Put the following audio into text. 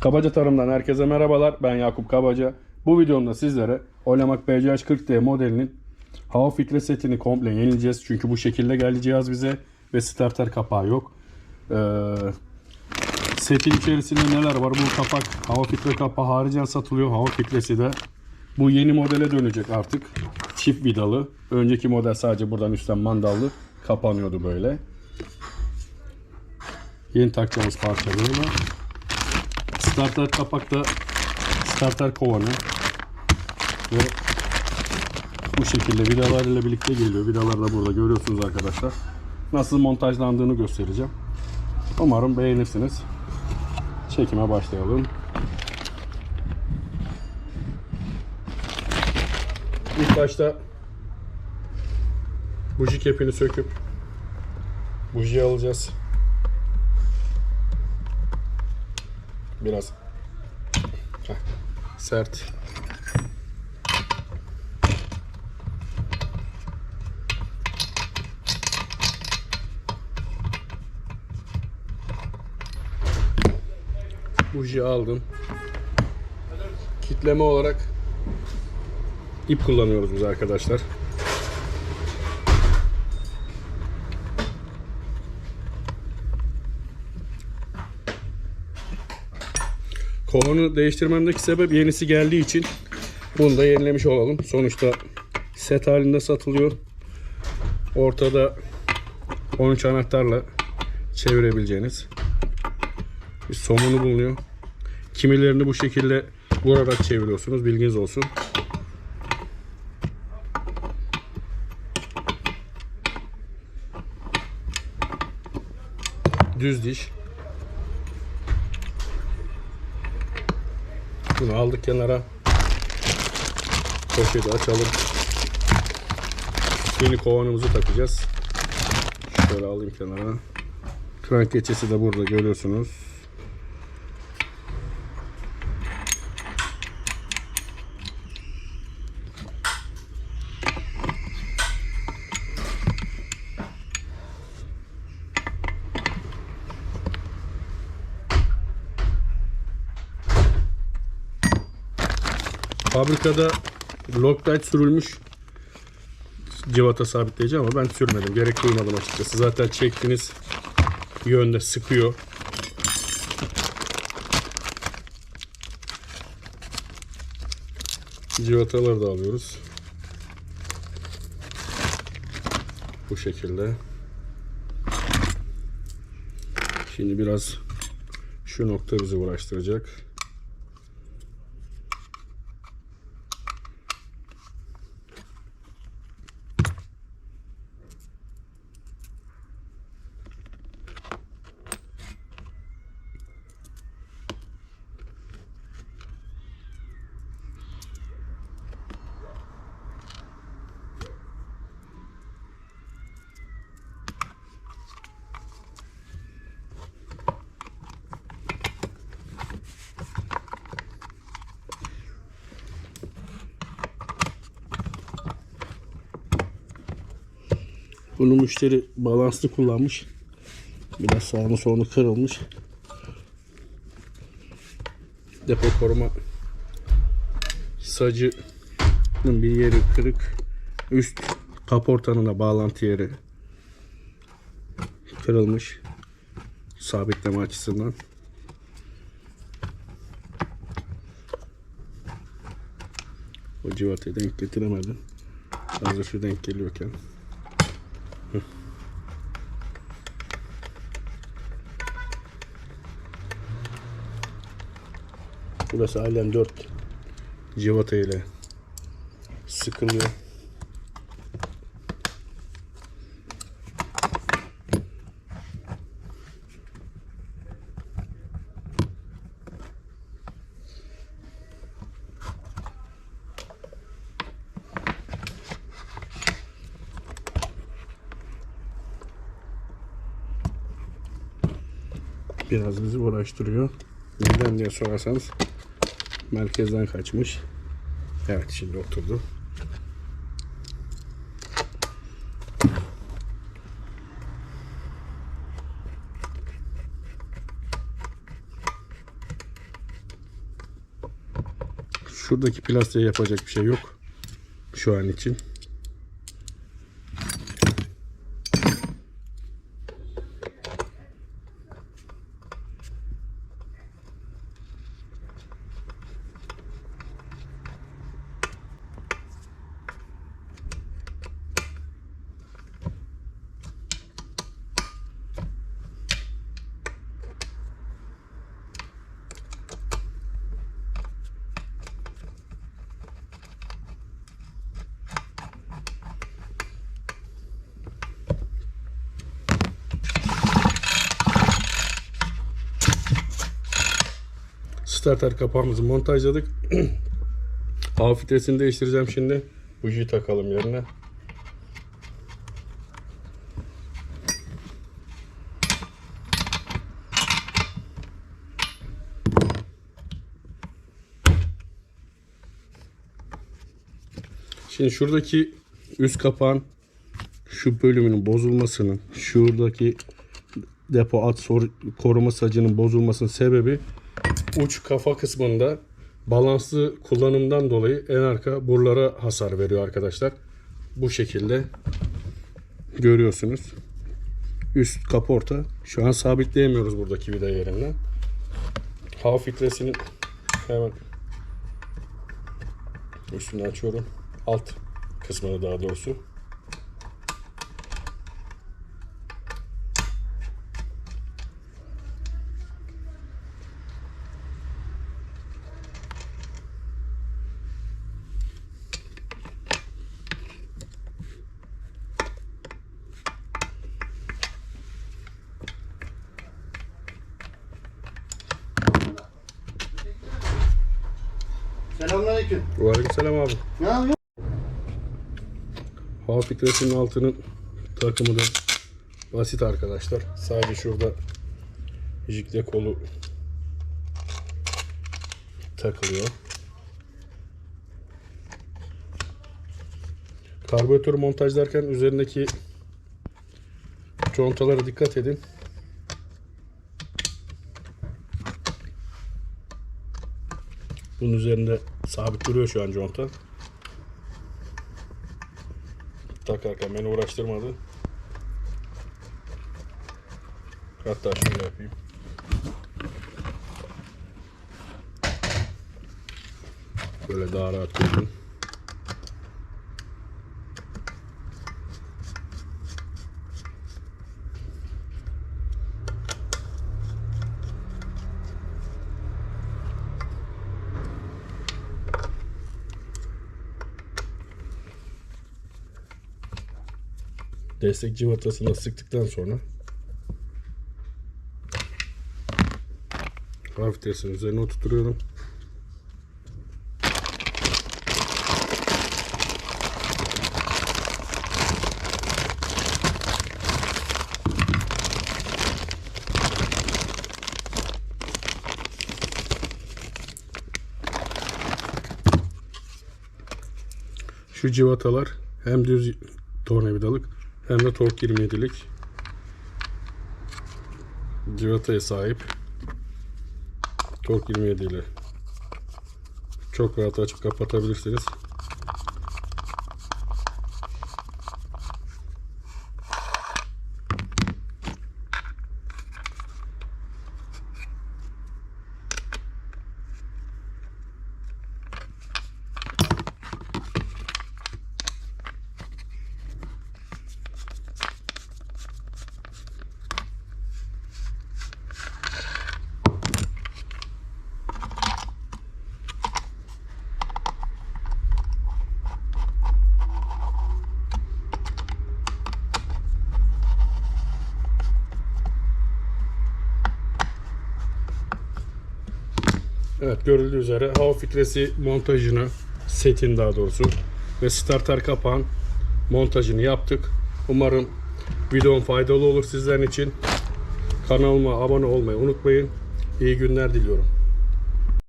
Kabaca Tarım'dan herkese merhabalar. Ben Yakup Kabaca. Bu videomda sizlere Olemak BCH 40D modelinin hava filtre setini komple yenileyeceğiz. Çünkü bu şekilde geldi cihaz bize ve starter kapağı yok. Ee, setin içerisinde neler var? Bu kapak hava filtre kapağı haricen satılıyor. Hava filtresi de bu yeni modele dönecek artık. Çift vidalı. Önceki model sadece buradan üstten mandallı kapanıyordu böyle. Yeni takacağımız parça. Starter kapakta starter kovanı ve bu şekilde vidalarıyla birlikte geliyor. Vidaları da burada görüyorsunuz arkadaşlar. Nasıl montajlandığını göstereceğim. Umarım beğenirsiniz. Çekime başlayalım. İlk başta buji kepini söküp bujiyi alacağız. Biraz heh, sert. Buji aldım. Kitleme olarak ip kullanıyoruz biz arkadaşlar. Kovanı değiştirmemdeki sebep yenisi geldiği için bunu da yenilemiş olalım. Sonuçta set halinde satılıyor. Ortada 13 anahtarla çevirebileceğiniz bir somunu bulunuyor. Kimilerini bu şekilde vurarak çeviriyorsunuz. Bilginiz olsun. Düz diş. Bunu aldık kenara. Poşeti açalım. Yeni kovanımızı takacağız. Şöyle alayım kenara. Krank keçesi de burada görüyorsunuz. Fabrikada Loctite sürülmüş civata sabitleyici ama ben sürmedim. Gerek duymadım açıkçası. Zaten çektiğiniz yönde sıkıyor. Civataları da alıyoruz. Bu şekilde. Şimdi biraz şu nokta bizi uğraştıracak. Bunu müşteri balanslı kullanmış. Biraz sağını solunu kırılmış. Depo koruma sacının bir yeri kırık. Üst kaportanın da bağlantı yeri kırılmış. Sabitleme açısından. O civatayı denk getiremedim. Hazır şu denk geliyorken. Burası halen 4 civata ile sıkılıyor. biraz bizi uğraştırıyor. Neden diye sorarsanız merkezden kaçmış. Evet şimdi oturdu. Şuradaki plastiğe yapacak bir şey yok. Şu an için. Starter kapağımızı montajladık. Hava filtresini değiştireceğim şimdi. Bujiyi takalım yerine. Şimdi şuradaki üst kapağın şu bölümünün bozulmasının, şuradaki depo at koruma sacının bozulmasının sebebi uç kafa kısmında balanslı kullanımdan dolayı en arka buralara hasar veriyor arkadaşlar. Bu şekilde görüyorsunuz. Üst kaporta. Şu an sabitleyemiyoruz buradaki vida yerinden. Hava filtresinin hemen üstünü açıyorum. Alt kısmını daha doğrusu. Selamünaleyküm. Aleykümselam abi. Ne yapıyorsun? Hava filtresinin altının takımı da basit arkadaşlar. Sadece şurada jikle kolu takılıyor. Karbüratörü montajlarken üzerindeki contalara dikkat edin. Bunun üzerinde sabit duruyor şu an conta. takarken beni uğraştırmadı. Hatta şöyle yapayım. Böyle daha rahat gördüm. Destek cıvatasını sıktıktan sonra hava vitesinin üzerine oturtuyorum. Şu civatalar hem düz tornavidalık hem de tork 27'lik civataya sahip. Tork 27 ile çok rahat açıp kapatabilirsiniz. Evet görüldüğü üzere hava filtresi montajını setin daha doğrusu ve starter kapağın montajını yaptık. Umarım videom faydalı olur sizlerin için. Kanalıma abone olmayı unutmayın. İyi günler diliyorum.